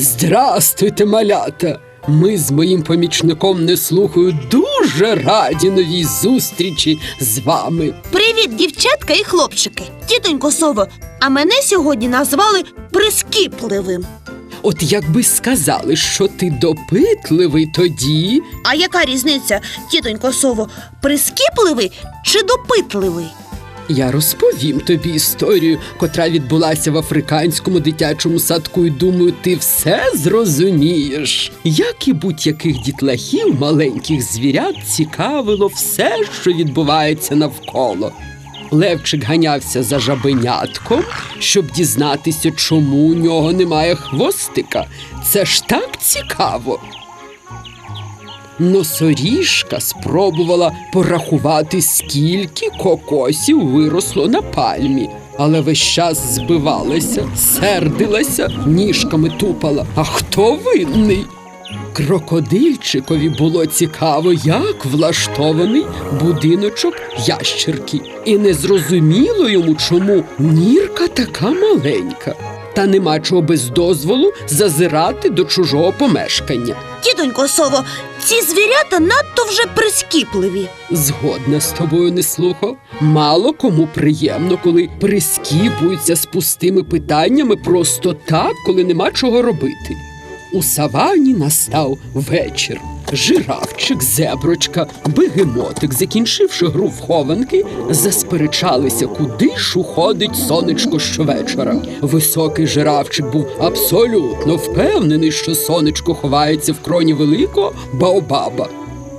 Здрастуйте, малята! Ми з моїм помічником неслухою дуже раді новій зустрічі з вами. Привіт, дівчатка і хлопчики. Тітонько Сово, а мене сьогодні назвали прискіпливим. От якби сказали, що ти допитливий, тоді А яка різниця, тітонько Сово, прискіпливий чи допитливий? Я розповім тобі історію, котра відбулася в африканському дитячому садку, і думаю, ти все зрозумієш. Як і будь-яких дітлахів, маленьких звірят цікавило все, що відбувається навколо. Левчик ганявся за жабенятком, щоб дізнатися, чому у нього немає хвостика. Це ж так цікаво. Носоріжка спробувала порахувати, скільки кокосів виросло на пальмі, але весь час збивалася, сердилася, ніжками тупала. А хто винний? Крокодильчикові було цікаво, як влаштований будиночок ящерки, і не зрозуміло йому, чому нірка така маленька. Та нема чого без дозволу зазирати до чужого помешкання. Дідонько Сово, ці звірята надто вже прискіпливі. Згодна з тобою не слухав. Мало кому приємно, коли прискіпуються з пустими питаннями просто так, коли нема чого робити. У савані настав вечір. Жирафчик, зеброчка, бегемотик, закінчивши гру в хованки, засперечалися, куди ж уходить сонечко щовечора. Високий жирафчик був абсолютно впевнений, що сонечко ховається в кроні великого баобаба.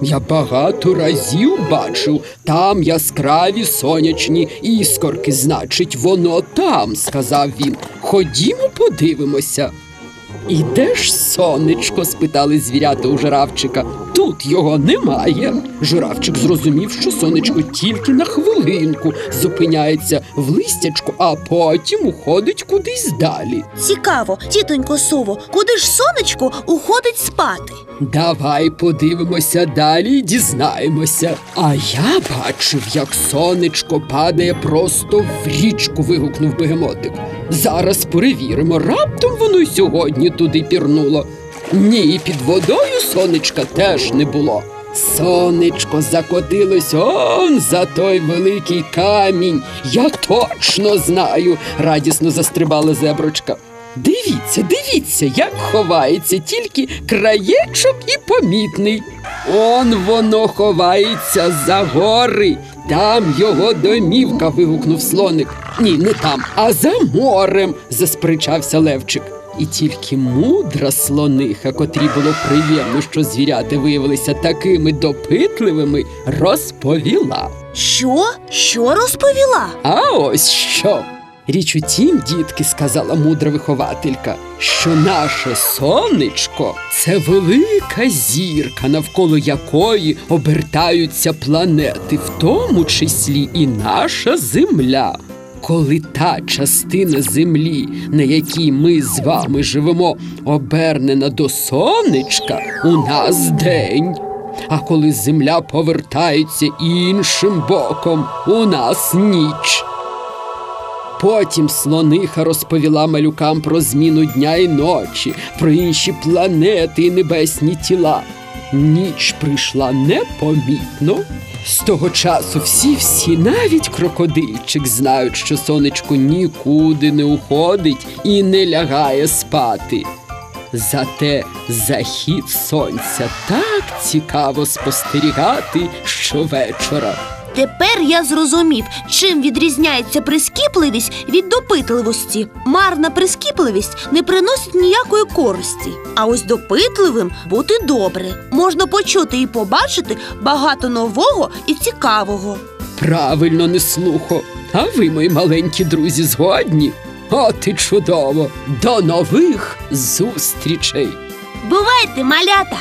Я багато разів бачив там яскраві сонячні іскорки. Значить, воно там, сказав він. Ходімо, подивимося. І де ж сонечко? спитали звірята у жирафчика. Тут його немає. Жирафчик зрозумів, що сонечко тільки на хвилинку зупиняється в листячку, а потім уходить кудись далі. Цікаво, тітонько Сово, куди ж сонечко уходить спати? Давай подивимося далі і дізнаємося. А я бачив, як сонечко падає просто в річку, вигукнув бегемотик. Зараз перевіримо, раптом воно й сьогодні туди пірнуло. Ні, під водою сонечка теж не було. Сонечко закотилось он за той великий камінь. Я точно знаю, радісно застрибала зеброчка. Дивіться, дивіться, як ховається тільки краєчок і помітний. Он воно ховається за гори. Там його домівка. вигукнув слоник. Ні, не там, а за морем, засперечався Левчик. І тільки мудра слониха, котрій було приємно, що звіряти виявилися такими допитливими, розповіла. Що? Що розповіла? А ось що. Річ у тім, дітки, сказала мудра вихователька, що наше сонечко це велика зірка, навколо якої обертаються планети, в тому числі і наша земля. Коли та частина землі, на якій ми з вами живемо, обернена до сонечка, у нас день. А коли земля повертається іншим боком, у нас ніч. Потім слониха розповіла малюкам про зміну дня і ночі, про інші планети і небесні тіла. Ніч прийшла непомітно. З того часу всі-всі, навіть крокодильчик, знають, що сонечко нікуди не уходить і не лягає спати. Зате захід сонця так цікаво спостерігати щовечора. Тепер я зрозумів, чим відрізняється прискіпливість від допитливості. Марна прискіпливість не приносить ніякої користі. А ось допитливим бути добре. Можна почути і побачити багато нового і цікавого. Правильно, не слухо. А ви, мої маленькі друзі, згодні? От і чудово! До нових зустрічей! Бувайте, малята!